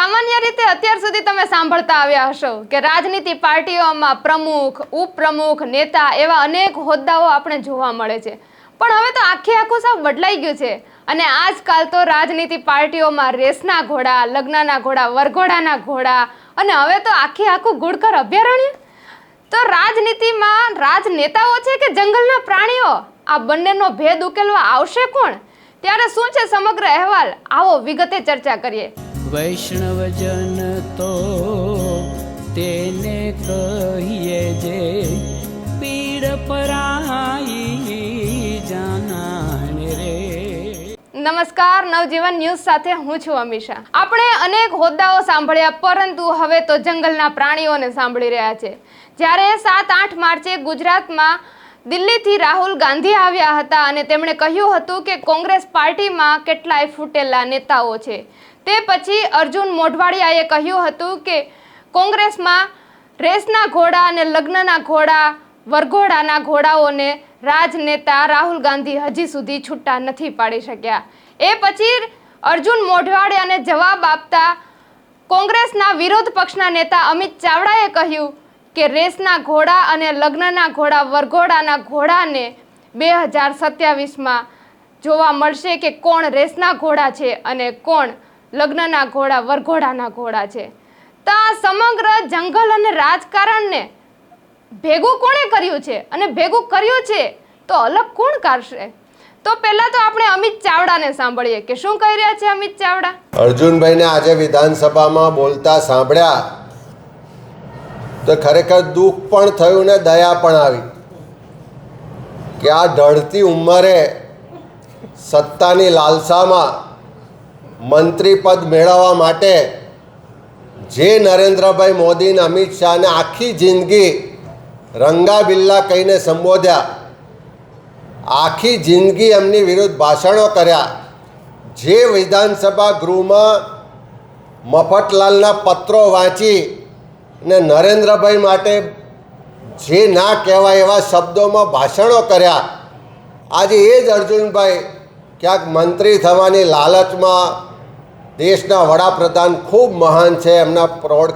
સામાન્ય રીતે અત્યાર સુધી તમે સાંભળતા આવ્યા હશો કે રાજનીતિ પાર્ટીઓમાં પ્રમુખ, ઉપપ્રમુખ, નેતા એવા અનેક હોદ્દાઓ આપણે જોવા મળે છે. પણ હવે તો આખે આખું સાવ બદલાઈ ગયું છે અને આજકાલ તો રાજનીતિ પાર્ટીઓમાં રેસના ઘોડા, લગ્નના ઘોડા, વરઘોડાના ઘોડા અને હવે તો આખે આખું ગુડકર અભયારણ્ય? તો રાજનીતિમાં રાજનેતાઓ છે કે જંગલના પ્રાણીઓ? આ બંનેનો ભેદ ઉકેલવા આવશે કોણ? ત્યારે શું છે સમગ્ર અહેવાલ? આવો વિગતે ચર્ચા કરીએ. વૈષ્ણવજન તો તેને કહીએ જે પીડ પરાઈ જાનાને રે. નમસ્કાર, નવજીવન ન્યૂઝ સાથે હું છું અમીષા. આપણે અનેક હોદ્દાઓ સાંભળ્યા, પરંતુ હવે તો જંગલના પ્રાણીઓને સાંભળી રહ્યા છે. જ્યારે સાત આઠ માર્ચે ગુજરાતમાં દિલ્હીથી રાહુલ ગાંધી આવ્યા હતા અને તેમણે કહ્યું હતું કે કોંગ્રેસ પાર્ટીમાં કેટલાય ફૂટેલા નેતાઓ છે. તે પછી અર્જુન મોઢવાડિયાએ કહ્યું હતું કે કોંગ્રેસમાં રેસના ઘોડા અને લગ્નના ઘોડા, વરઘોડાના ઘોડાઓને રાજનેતા રાહુલ ગાંધી હજી સુધી છૂટા નથી પાડી શક્યા. એ પછી અર્જુન મોઢવાડિયાને જવાબ આપતા કોંગ્રેસના વિરોધ પક્ષના નેતા અમિત ચાવડાએ કહ્યું કે રેસના ઘોડા અને લગ્નના ઘોડા, વરઘોડાના ઘોડાને બે હજાર સત્યાવીસમાં જોવા મળશે કે કોણ રેસના ઘોડા છે અને કોણ લગ્નના ઘોડા, વરઘોડાના ઘોડા છે. તો આ સમગ્ર જંગલ અને રાજકારણને ભેગું કોણે કર્યું છે? અને ભેગું કર્યું છે તો અલગ કોણ કરશે તો પહેલા તો આપણે અમિત ચાવડાને સાંભળીએ કે શું કહી રહ્યા છે અમિત ચાવડા? અર્જુનભાઈને આજે વિધાનસભામાં બોલતા સાંભળ્યા. તો ખરેખર દુઃખ પણ થયું ને દયા પણ આવી. કે આ ઢળતી ઉંમરે સત્તાની લાલસામાં મંત્રી પદ મેળવવા માટે જે નરેન્દ્રભાઈ મોદી અને અમિત શાહને આખી જિંદગી રંગા બિલ્લા કહીને સંબોધ્યા, આખી જિંદગી એમની વિરુદ્ધ ભાષણો કર્યા, જે વિધાનસભા ગૃહમાં મફતલાલના પત્રો વાંચી ને નરેન્દ્રભાઈ માટે જે ના કહેવાય એવા શબ્દોમાં ભાષણો કર્યા. આજે એ જ અર્જુનભાઈ ક્યાંક મંત્રી થવાની લાલચમાં દેશના વડાપ્રધાન ખૂબ મહાન છે. એમના પ્રોડ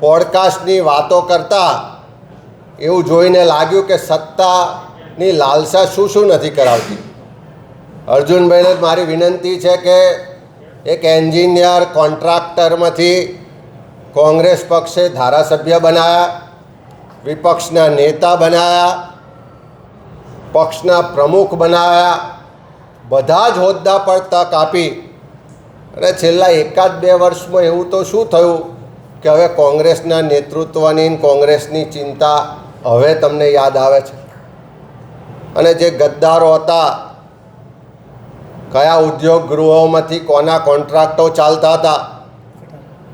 પોડકાસ્ટની વાતો કરતાં એવું જોઈને લાગ્યું કે સત્તાની લાલસા શું શું નથી કરાવતી. અર્જુનભાઈને મારી વિનંતી છે કે એક એન્જિનિયર, કોન્ટ્રાક્ટરમાંથી કોંગ્રેસ પક્ષે ધારાસભ્ય બનાયા, વિપક્ષના નેતા બનાયા, પક્ષના પ્રમુખ બનાવ્યા બધા જ હોદ્દા પર તક આપી અને છેલ્લા એકાદ બે વર્ષમાં એવું તો શું થયું કે હવે કોંગ્રેસના નેતૃત્વની કોંગ્રેસની ચિંતા હવે તમને યાદ આવે છે? અને જે ગદ્દારો હતા, કયા ઉદ્યોગ ગૃહોમાંથી કોના કોન્ટ્રાક્ટો ચાલતા હતા?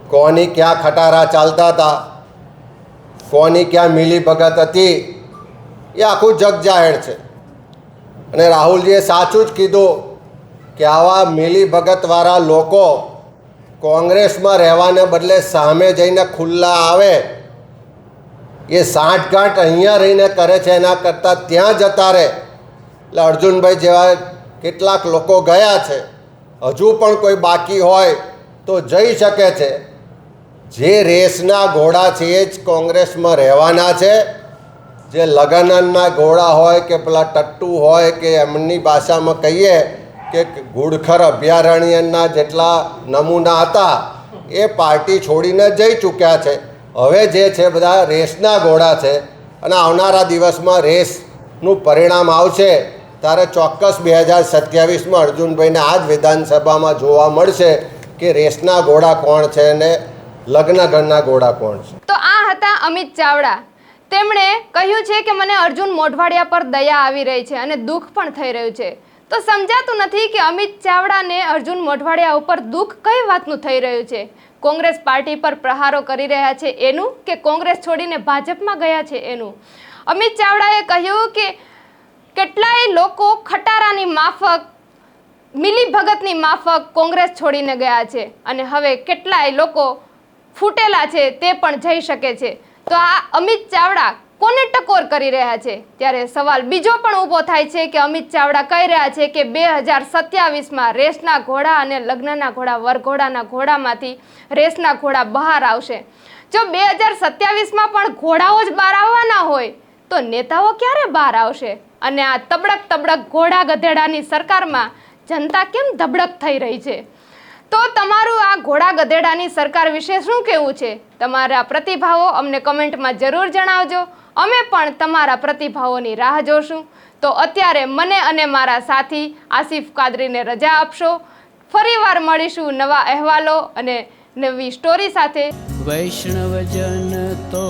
કોની ક્યાં ખટારા ચાલતા હતા? કોની ક્યાં મિલીભગત હતી? એ આખું જગ જાહેર છે. અને રાહુલજીએ સાચું જ કીધું કે આવા મિલીભગતવાળા લોકો કોંગ્રેસમાં રહેવાને બદલે સામે જઈને ખુલ્લા આવે, એ સાંઠગાંઠ અહીંયા રહીને કરે છે, એના કરતાં ત્યાં જતા રહે. એટલે અર્જુનભાઈ જેવા કેટલાક લોકો ગયા છે, હજુ પણ કોઈ બાકી હોય તો જઈ શકે છે. જે રેસના ઘોડા છે એ જ કોંગ્રેસમાં રહેવાના છે. જે લગનના ઘોડા હોય કે પેલા ટટ્ટુ હોય કે એમની ભાષામાં કહીએ કે ઘુડખર અભયારણ્યના જેટલા નમૂના હતા, એ પાર્ટી છોડીને જઈ ચૂક્યા છે. હવે જે છે બધા રેસના ઘોડા છે અને આવનારા દિવસમાં રેસનું પરિણામ આવશે, ત્યારે ચોક્કસ બે હજાર સત્યાવીસમાં અર્જુનભાઈને આ જ વિધાનસભામાં જોવા મળશે કે રેસના ઘોડા કોણ છે અને લગ્ન ઘરના ઘોડા કોણ છે. તો આ હતા અમિત ચાવડા. તેમણે કહ્યું છે કે મને અર્જુન મોઢવાડિયા પર દયા આવી રહી છે અને દુઃખ પણ થઈ રહ્યું છે. તો સમજાતું નથી કે અમિત ચાવડાને અર્જુન મોઢવાડિયા ઉપર દુઃખ કઈ વાતનું થઈ રહ્યું છે? કોંગ્રેસ પાર્ટી પર પ્રહારો કરી રહ્યા છે એનું કે કોંગ્રેસ છોડીને ભાજપમાં ગયા છે એનું? અમિત ચાવડાએ કહ્યું કે કેટલાય લોકો ખટારાની માફક મિલી ભગતની માફક કોંગ્રેસ છોડીને ગયા છે અને હવે કેટલાય લોકો ફૂટેલા છે તે પણ જઈ શકે છે. તો આ અમિત ચાવડા કોને ટકોર કરી રહ્યા છે? ત્યારે સવાલ બીજો પણ ઊભો થાય છે કે અમિત ચાવડા કહી રહ્યા છે કે બે હજાર સત્યાવીસમાં રેસના ઘોડા અને લગ્નના ઘોડા, વરઘોડાના ઘોડામાંથી રેસના ઘોડા બહાર આવશે. જો બે હજાર સત્યાવીસમાં પણ ઘોડાઓ જ બહાર આવવાના હોય, તો નેતાઓ ક્યારે બહાર આવશે? અને આ તબડક તબડક ઘોડા ગધેડાની સરકારમાં જનતા કેમ ધબડક થઈ રહી છે? તો તમારું આ ઘોડા ગધેડાની સરકાર વિશે શું કહેવું છે? તમારા પ્રતિભાવો અમને કમેન્ટમાં જરૂર જણાવજો. અમે પણ તમારા પ્રતિભાવોની રાહ જોશું. તો અત્યારે મને અને મારા સાથી આસિફ કાદરીને રજા આપશો. ફરીવાર મળીશું નવા અહેવાલો અને નવી સ્ટોરી સાથે. વૈષ્ણવજન તો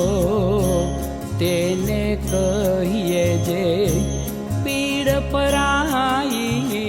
તેને કહીએ જે પીડ પરાઈ